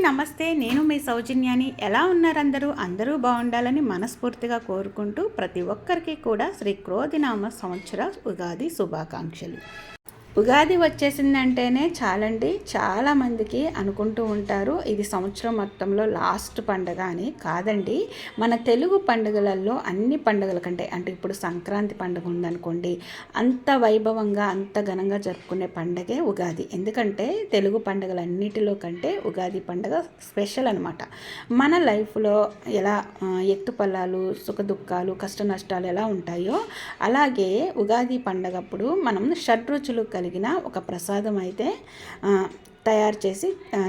నమస్తే. నేను మీ సౌజన్యాని. ఎలా ఉన్నారందరూ? అందరూ బాగుండాలని మనస్ఫూర్తిగా కోరుకుంటూ ప్రతి ఒక్కరికి కూడా శ్రీ క్రోధినామ సంవత్సర ఉగాది శుభాకాంక్షలు. ఉగాది వచ్చేసిందంటేనే చాలండి చాలామందికి అనుకుంటూ ఉంటారు. ఇది సంవత్సరం మొత్తంలో లాస్ట్ పండగ అని కాదండి. మన తెలుగు పండుగలలో అన్ని పండుగల కంటే అంటే ఇప్పుడు సంక్రాంతి పండుగ ఉందనుకోండి అంత వైభవంగా అంత ఘనంగా జరుపుకునే పండగే ఉగాది. ఎందుకంటే తెలుగు పండుగలన్నిటిలో కంటే ఉగాది పండుగ స్పెషల్ అనమాట మన లైఫ్లో ఎలా ఎత్తుపల్లాలు సుఖ దుఃఖాలు కష్ట నష్టాలు ఎలా ఉంటాయో అలాగే ఉగాది పండగప్పుడు మనం షడ్రుచులు కలిగిన ఒక ప్రసాదం అయితే తయారు చేసి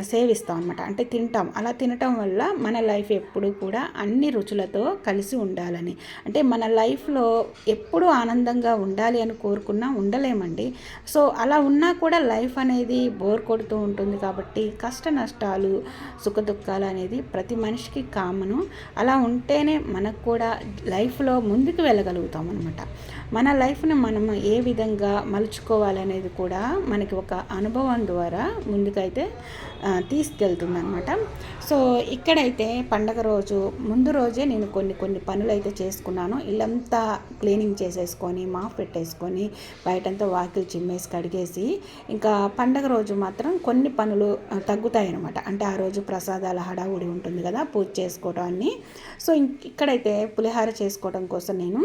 సేవిస్తాం అనమాట అంటే తింటాం. అలా తినటం వల్ల మన లైఫ్ ఎప్పుడు కూడా అన్ని రుచులతో కలిసి ఉండాలని. అంటే మన లైఫ్లో ఎప్పుడు ఆనందంగా ఉండాలి అని కోరుకున్నా ఉండలేమండి. సో అలా ఉన్నా కూడా లైఫ్ అనేది బోర్ కొడుతూ ఉంటుంది కాబట్టి కష్ట నష్టాలు సుఖ దుఃఖాలు అనేది ప్రతి మనిషికి కామను. అలా ఉంటేనే మనకు కూడా లైఫ్లో ముందుకు వెళ్ళగలుగుతాం అనమాట మన లైఫ్ని మనం ఏ విధంగా మలుచుకోవాలనేది కూడా మనకి ఒక అనుభవం ద్వారా ముందుకైతే తీసుకెళ్తుందనమాట సో ఇక్కడైతే పండగ రోజు ముందు రోజే నేను కొన్ని కొన్ని పనులు అయితే చేసుకున్నాను. ఇల్లంతా క్లీనింగ్ చేసేసుకొని మాఫ్ పెట్టేసుకొని బయటంతా వాకిలు చిమ్మేసి కడిగేసి ఇంకా పండగ రోజు మాత్రం కొన్ని పనులు తగ్గుతాయి అనమాట అంటే ఆ రోజు ప్రసాదాల హడావుడి ఉంటుంది కదా పూజ చేసుకోవడం అన్నీ. సో ఇక్కడైతే పులిహార చేసుకోవడం కోసం నేను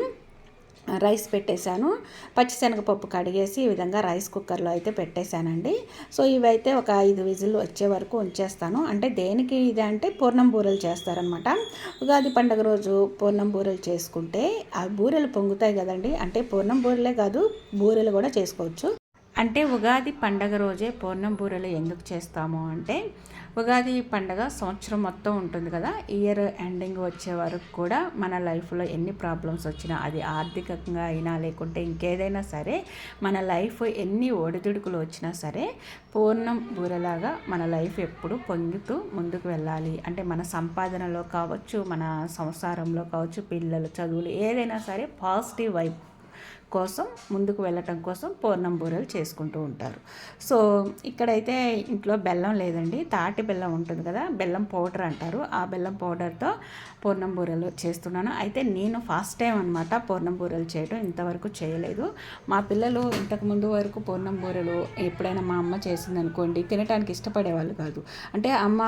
రైస్ పెట్టేశాను. పచ్చిశనగపప్పు కడిగేసి ఈ విధంగా రైస్ కుక్కర్లో అయితే పెట్టేశానండి. సో ఇవైతే ఒక ఐదు విజిల్ వచ్చే వరకు ఉంచేస్తాను. అంటే దేనికి ఇది అంటే పూర్ణం బూరెలు చేస్తారనమాట. ఉగాది పండుగ రోజు పూర్ణం బూరెలు చేసుకుంటే ఆ బూరెలు పొంగుతాయి కదండి. అంటే పూర్ణం బూరెలే కాదు బూరెలు కూడా చేసుకోవచ్చు. అంటే ఉగాది పండగ రోజే పూర్ణం బూరెలు ఎందుకు చేస్తాము అంటే ఉగాది పండగ సంవత్సరం మొత్తం ఉంటుంది కదా. ఇయర్ ఎండింగ్ వచ్చే వరకు కూడా మన లైఫ్లో ఎన్ని ప్రాబ్లమ్స్ వచ్చినా అది ఆర్థికంగా అయినా లేకుంటే ఇంకేదైనా సరే మన లైఫ్ ఎన్ని ఒడిదుడుకులు వచ్చినా సరే పూర్ణం బూరలాగా మన లైఫ్ ఎప్పుడు పొంగుతూ ముందుకు వెళ్ళాలి. అంటే మన సంపాదనలో కావచ్చు మన సంసారంలో కావచ్చు పిల్లలు చదువులు ఏదైనా సరే పాజిటివ్ వైబ్ కోసం ముందుకు వెళ్ళటం కోసం పూర్ణం బూరెలు చేసుకుంటూ ఉంటారు. సో ఇక్కడైతే ఇంట్లో బెల్లం లేదండి. తాటి బెల్లం ఉంటుంది కదా బెల్లం పౌడర్ అంటారు. ఆ బెల్లం పౌడర్తో పూర్ణం బూరెలు చేస్తున్నాను. అయితే నేను ఫస్ట్ టైం అనమాట పూర్ణం బూరెలు చేయడం ఇంతవరకు చేయలేదు. మా పిల్లలు ఇంతకు ముందు వరకు పూర్ణం బూరెలు ఎప్పుడైనా మా అమ్మ చేసింది అనుకోండి తినడానికి ఇష్టపడేవాళ్ళు కాదు. అంటే అమ్మ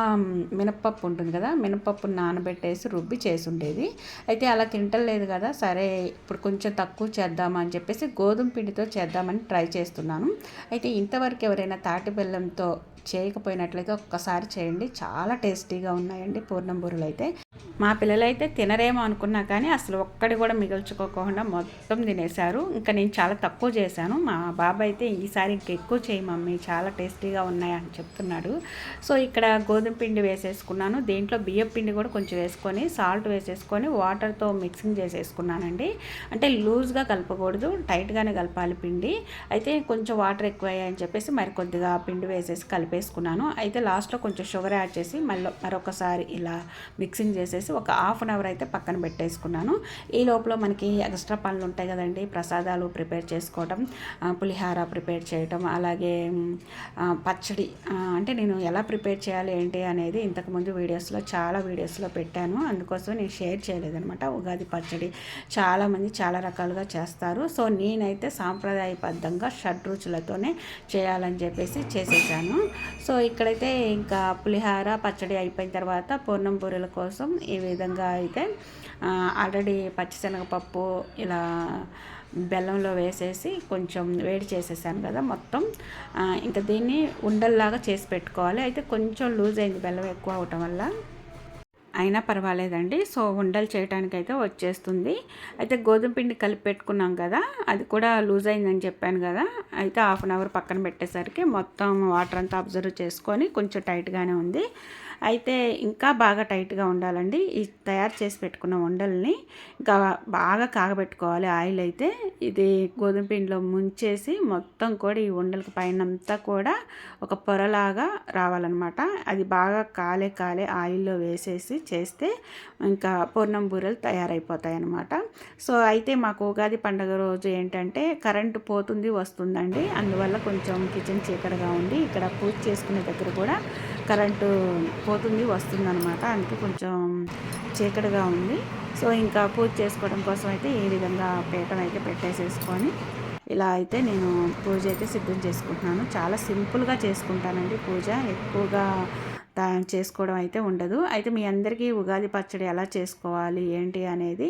మినప్పప్పు ఉంటుంది కదా మినప్పప్పు నానబెట్టేసి రుబ్బి చేసి ఉండేది అయితే అలా తింటలేదు కదా సరే ఇప్పుడు కొంచెం తక్కువ చేద్దామని అని చెప్పేసి గోధుమ పిండితో చేద్దామని ట్రై చేస్తున్నాను. అయితే ఇంతవరకు ఎవరైనా తాటి బెల్లంతో చేయకపోయినట్లయితే ఒక్కసారి చేయండి. చాలా టేస్టీగా ఉన్నాయండి పూర్ణం బూరెలు అయితే మా పిల్లలైతే తినరేమో అనుకున్నా కానీ అసలు ఒక్కడి కూడా మిగుల్చుకోకుండా మొత్తం తినేశారు. ఇంకా నేను చాలా తక్కువ చేశాను. మా బాబాయ్ అయితే ఈసారి ఇంక ఎక్కువ చేయి మమ్మీ చాలా టేస్టీగా ఉన్నాయని చెప్తున్నాడు. సో ఇక్కడ గోధుమ పిండి వేసేసుకున్నాను. దీంట్లో బియ్యం పిండి కూడా కొంచెం వేసుకొని సాల్ట్ వేసేసుకొని వాటర్తో మిక్సింగ్ చేసేసుకున్నానండి. అంటే లూజ్గా కలపకూడదు టైట్గానే కలపాలి పిండి. అయితే కొంచెం వాటర్ ఎక్కువ అయ్యాయని చెప్పేసి మరి కొద్దిగా పిండి వేసేసి కలిపి కలిపేసుకున్నాను. అయితే లాస్ట్లో కొంచెం షుగర్ యాడ్ చేసి మళ్ళీ మరొకసారి ఇలా మిక్సింగ్ చేసేసి ఒక హాఫ్ అన్ అవర్ అయితే పక్కన పెట్టేసుకున్నాను. ఈ లోపల మనకి ఎక్స్ట్రా పనులు ఉంటాయి కదండి. ప్రసాదాలు ప్రిపేర్ చేసుకోవటం పులిహార ప్రిపేర్ చేయటం అలాగే పచ్చడి అంటే నేను ఎలా ప్రిపేర్ చేయాలి ఏంటి అనేది ఇంతకుముందు వీడియోస్లో చాలా వీడియోస్లో పెట్టాను. అందుకోసం నేను షేర్ చేయలేదనమాట ఉగాది పచ్చడి చాలామంది చాలా రకాలుగా చేస్తారు. సో నేనైతే సాంప్రదాయబద్ధంగా షడ్రుచులతోనే చేయాలని చెప్పేసి చేసేసాను. సో ఇక్కడైతే ఇంకా పులిహార పచ్చడి అయిపోయిన తర్వాత పూర్ణం బూరెల కోసం ఈ విధంగా అయితే ఆల్రెడీ పచ్చిశనగపప్పు ఇలా బెల్లంలో వేసేసి కొంచెం వేడి చేసేసాను కదా మొత్తం. ఇంకా దీన్ని ఉండల్లాగా చేసి పెట్టుకోవాలి. అయితే కొంచెం లూజ్ అయింది బెల్లం ఎక్కువ అవటం వల్ల. అయినా పర్వాలేదండి. సో ఉండలు చేయడానికి అయితే వచ్చేస్తుంది. అయితే గోధుమ పిండి కలిపి పెట్టుకున్నాం కదా అది కూడా లూజ్ అయిందని చెప్పాను కదా అయితే హాఫ్ అన్ అవర్ పక్కన పెట్టేసరికి మొత్తం వాటర్ అంతా అబ్జర్వ్ చేసుకొని కొంచెం టైట్గానే ఉంది. అయితే ఇంకా బాగా టైట్గా ఉండాలండి. ఈ తయారు చేసి పెట్టుకున్న ఉండల్ని ఇంకా బాగా కాగబెట్టుకోవాలి. ఆయిల్ అయితే ఇది గోధుమ పిండిలో ముంచేసి మొత్తం కూడా ఈ ఉండలకి పైన అంతా కూడా ఒక పొరలాగా రావాలన్నమాట. అది బాగా కాలే కాలే ఆయిల్లో వేసేసి చేస్తే ఇంకా పూర్ణం బూరెలు తయారైపోతాయి అన్నమాట సో అయితే మాకు ఉగాది పండుగ రోజు ఏంటంటే కరెంటు పోతుంది వస్తుందండి. అందువల్ల కొంచెం కిచెన్ చీకటిగా ఉంది. ఇక్కడ పూజ చేసుకునే దగ్గర కూడా కరెంటు పోతుంది వస్తుంది అనమాట అందుకే కొంచెం చీకటిగా ఉంది. సో ఇంకా పూజ చేసుకోవడం కోసం అయితే ఈ విధంగా పీఠం అయితే పెట్టేసేసుకొని ఇలా అయితే నేను పూజ అయితే సిద్ధం చేసుకుంటున్నాను. చాలా సింపుల్గా చేసుకుంటానండి పూజ. ఎక్కువగా చేసుకోవడం అయితే ఉండదు. అయితే మీ అందరికీ ఉగాది పచ్చడి ఎలా చేసుకోవాలి ఏంటి అనేది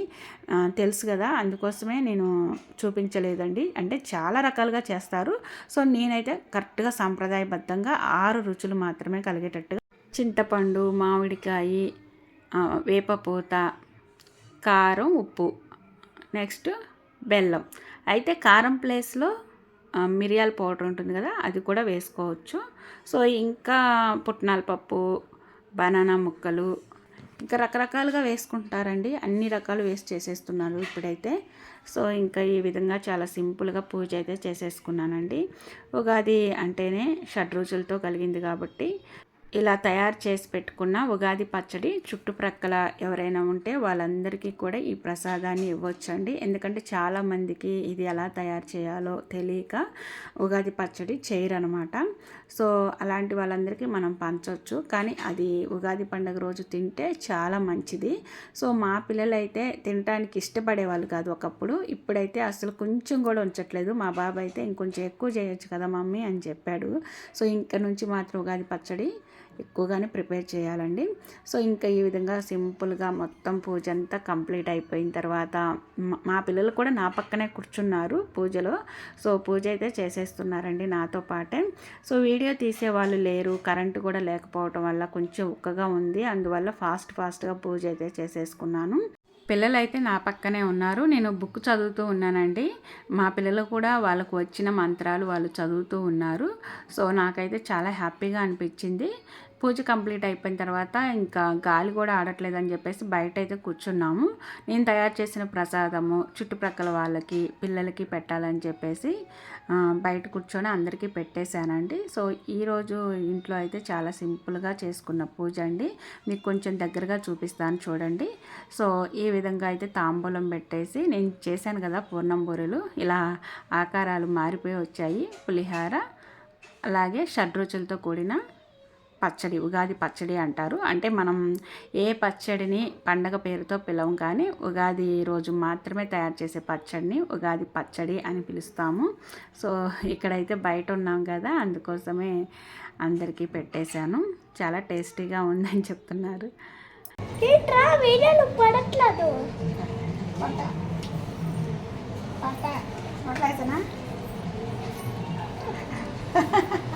తెలుసు కదా. అందుకోసమే నేను చూపించలేదండి. అంటే చాలా రకాలుగా చేస్తారు. సో నేనైతే కరెక్ట్గా సాంప్రదాయబద్ధంగా ఆరు రుచులు మాత్రమే కలిగేటట్టుగా చింతపండు మామిడికాయ వేపపూత కారం ఉప్పు. నెక్స్ట్ బెల్లం. అయితే కారం ప్లేస్లో మిరియాల పౌడర్ ఉంటుంది కదా అది కూడా వేసుకోవచ్చు. సో ఇంకా పుట్నాల పప్పు బనానా ముక్కలు ఇంకా రకరకాలుగా వేసుకుంటారండి. అన్ని రకాలు వేస్ట్ చేసేస్తున్నారు ఇప్పుడైతే. సో ఇంకా ఈ విధంగా చాలా సింపుల్గా పూజ అయితే చేసేసుకున్నానండి. ఉగాది అంటేనే షడ్రుచులతో కలిగింది కాబట్టి ఇలా తయారు చేసి పెట్టుకున్న ఉగాది పచ్చడి చుట్టుప్రక్కల ఎవరైనా ఉంటే వాళ్ళందరికీ కూడా ఈ ప్రసాదాన్ని ఇవ్వచ్చండి. ఎందుకంటే చాలామందికి ఇది ఎలా తయారు చేయాలో తెలియక ఉగాది పచ్చడి చేయరనమాట. సో అలాంటి వాళ్ళందరికీ మనం పంచవచ్చు కానీ అది ఉగాది పండుగ రోజు తింటే చాలా మంచిది. సో మా పిల్లలైతే అయితే తినడానికి ఇష్టపడేవాళ్ళు కాదు ఒకప్పుడు. ఇప్పుడైతే అసలు కొంచెం కూడా ఉంచట్లేదు. మా బాబాయ్ అయితే ఇంకొంచెం ఎక్కువ చేయొచ్చు కదా మమ్మీ అని చెప్పాడు. సో ఇంక నుంచి మాత్రం ఉగాది పచ్చడి ఎక్కువగానే ప్రిపేర్ చేయాలండి. సో ఇంకా ఈ విధంగా సింపుల్గా మొత్తం పూజ అంతా కంప్లీట్ అయిపోయిన తర్వాత మా పిల్లలు కూడా నా పక్కనే కూర్చున్నారు పూజలో. సో పూజ అయితే చేసేస్తున్నారండి నాతో పాటే. సో వీడియో తీసే వాళ్ళు లేరు కరెంటు కూడా లేకపోవటం వల్ల కొంచెం ఉక్కగా ఉంది. అందువల్ల ఫాస్ట్ ఫాస్ట్గా పూజ అయితే చేసేసుకున్నాను. పిల్లలు అయితే నా పక్కనే ఉన్నారు. నేను బుక్ చదువుతూ ఉన్నానండి. మా పిల్లలు కూడా వాళ్ళకు వచ్చిన మంత్రాలు వాళ్ళు చదువుతూ ఉన్నారు. సో నాకైతే చాలా హ్యాపీగా అనిపించింది. పూజ కంప్లీట్ అయిపోయిన తర్వాత ఇంకా గాలి కూడా ఆడట్లేదని చెప్పేసి బయట అయితే కూర్చున్నాము. నేను తయారు చేసిన ప్రసాదము చుట్టుప్రక్కల వాళ్ళకి పిల్లలకి పెట్టాలని చెప్పేసి బయట కూర్చొని అందరికీ పెట్టేశానండి. సో ఈరోజు ఇంట్లో అయితే చాలా సింపుల్గా చేసుకున్న పూజ అండి. మీకు కొంచెం దగ్గరగా చూపిస్తాను చూడండి. సో ఈ విధంగా అయితే తాంబూలం పెట్టేసి నేను చేశాను కదా పూర్ణం బూరెలు. ఇలా ఆకారాలు మారిపోయి వచ్చాయి. పులిహార అలాగే షడ్రుచులతో కూడిన పచ్చడి ఉగాది పచ్చడి అంటారు. అంటే మనం ఏ పచ్చడిని పండగ పేరుతో పిలవం కానీ ఉగాది రోజు మాత్రమే తయారు చేసే పచ్చడిని ఉగాది పచ్చడి అని పిలుస్తాము. సో ఇక్కడైతే బయట ఉన్నాం కదా అందుకోసమే అందరికీ పెట్టేశాను. చాలా టేస్టీగా ఉందని చెప్తున్నారు. పడట్లేదు.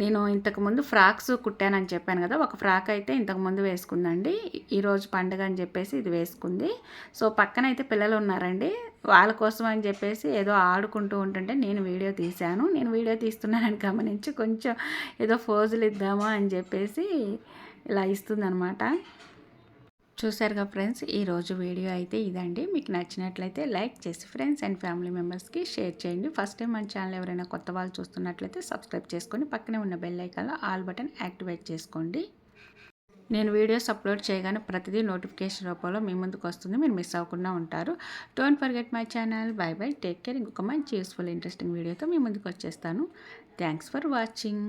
నేను ఇంతకుముందు ఫ్రాక్స్ కుట్టానని చెప్పాను కదా ఒక ఫ్రాక్ అయితే ఇంతకుముందు వేసుకుందండి. ఈరోజు పండుగ అని చెప్పేసి ఇది వేసుకుంది. సో పక్కన అయితే పిల్లలు ఉన్నారండి. వాళ్ళ కోసం అని చెప్పేసి ఏదో ఆడుకుంటూ ఉంటుంటే నేను వీడియో తీశాను. నేను వీడియో తీస్తున్నానని గమనించి కొంచెం ఏదో ఫోజులు ఇద్దామా అని చెప్పేసి ఇలా ఇస్తుందనమాట చూసారుగా ఫ్రెండ్స్ ఈరోజు వీడియో అయితే ఇదండి. మీకు నచ్చినట్లయితే లైక్ చేసి ఫ్రెండ్స్ అండ్ ఫ్యామిలీ మెంబర్స్కి షేర్ చేయండి. ఫస్ట్ టైం మన ఛానల్ ఎవరైనా కొత్త వాళ్ళు చూస్తున్నట్లయితే సబ్స్క్రైబ్ చేసుకొని పక్కనే ఉన్న బెల్ ఐకాన్లో ఆల్ బటన్ యాక్టివేట్ చేసుకోండి. నేను వీడియోస్ అప్లోడ్ చేయగానే ప్రతిదీ నోటిఫికేషన్ రూపంలో మీ ముందుకు వస్తుంది. మీరు మిస్ అవ్వకుండా ఉంటారు. Don't forget my channel. Bye bye. Take care. ఇంకొక మంచి యూస్ఫుల్ ఇంట్రెస్టింగ్ వీడియోతో మీ ముందుకు వచ్చేస్తాను. Thanks for watching.